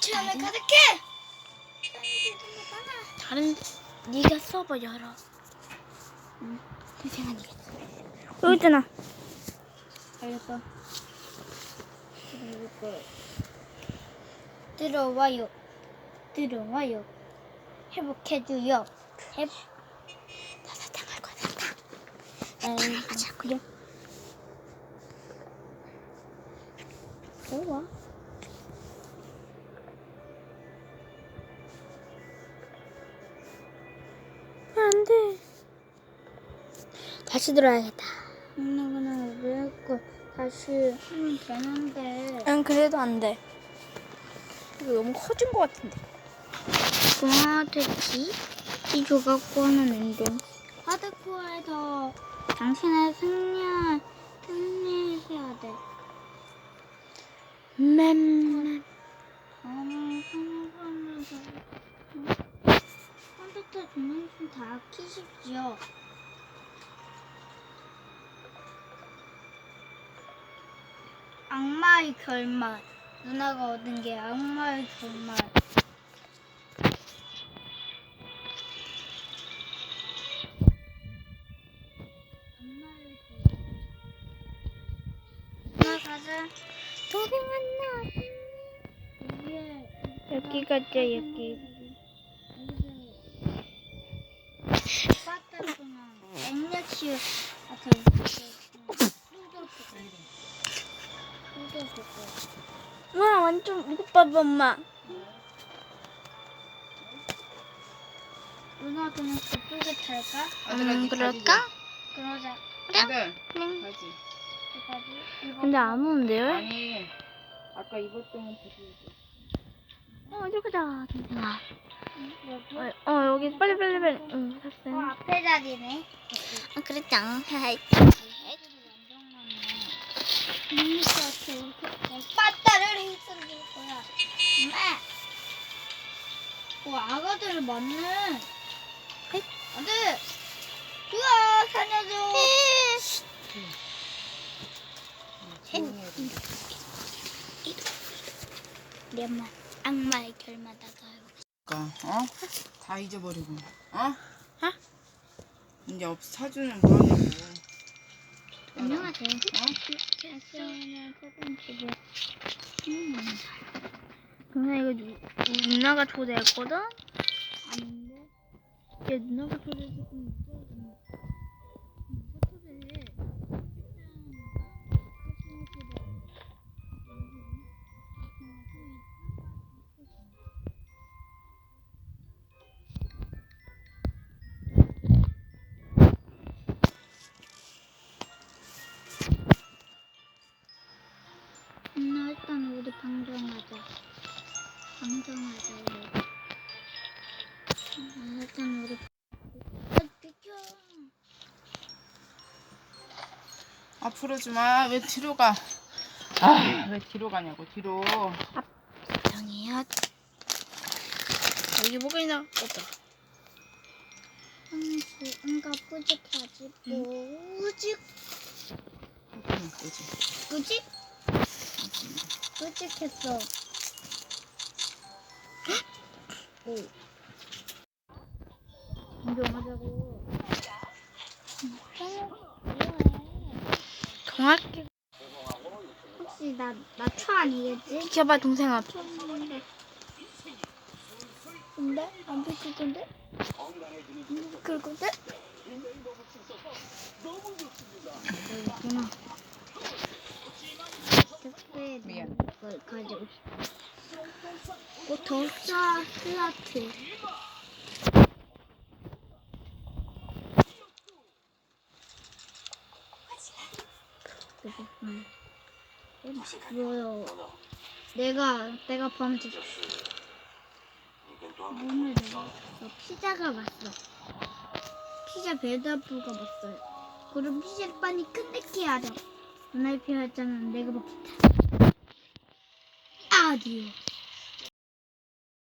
처음에 가득해. 다른 네가 서버 열어. 응. 생각이 여기 있잖아. 알겠어. 들어와요. 들어와요. 회복해줘요. 회. 나사 당할 거야. 나. 에이, 하자 그래. 좋아. 안 돼. 다시 들어야겠다. 그냥 왜 했고 다시 하면 되는데. 응 그래도 안 돼. 이거 너무 커진 것 같은데. 공화대치 이 조각권은 운동. 하드코어에서 당신의 승리 승리해야 돼. 맴. 아니 성공하면서 컴퓨터 조명좀 다 켜십시오. 악마의 결말. 누나가 얻은 게 악마의 결말. 누나 가자. 동생 만나. 여기에 여기 가자 여기. 앵력시 같은 와 완전 이거 봐봐 엄마. 누나 그냥 그쪽에 탈까? 음 그럴까? 그러자. 아들 응. 가지. 여기까지. 이거 근데 안 오는데요? 아니 아까 입었던 부분 어 여기 가자 동생아. 여기. 어, 어 여기 빨리 빨리 빨리. 응 어, 샀어요. 앞에 자리네. 아 그랬죠. 하이. 빠따를 힘쓸 거야. 엄마. 어, 아가들을 맞는. 아들. 우와, 살려줘. 우리 엄마 악마의 결마다 가요. 어? 다 잊어버리고 어? 어? 이제 없 사주는 뭐 하냐고 안녕하세요. 어? 캐스는 세븐집에 동생 이거 누, 누나가 초대했거든? 아닌데. 얘 누나가 초대해서 좀 있어. 누가 초대해? 앞으로 주마 왜 뒤로 가? 아 왜 뒤로 가냐고 뒤로 정해요. 여기 뭐가 있나? 없다. 응가 뿌직하지 뿌직 그냥 끄지 뿌직 뿌직했어. 오. 운동하자고. 정확히 혹시 나 나초 아니겠지? 비켜봐 동생아. 쳤는데. 근데 안 비치던데? 음, 그러거든? 여기구나. 택배 미안. 걸 가지고 싶어. 어, 더싸 슬라트. 뭐요? 내가 내가 밤새 오늘 내가 저 피자가 왔어. 피자 배달부가 왔어요. 그럼 피자를 빨리 끝내게 하려. 눈알 피하잖아. 내가 먹겠다. 아디오.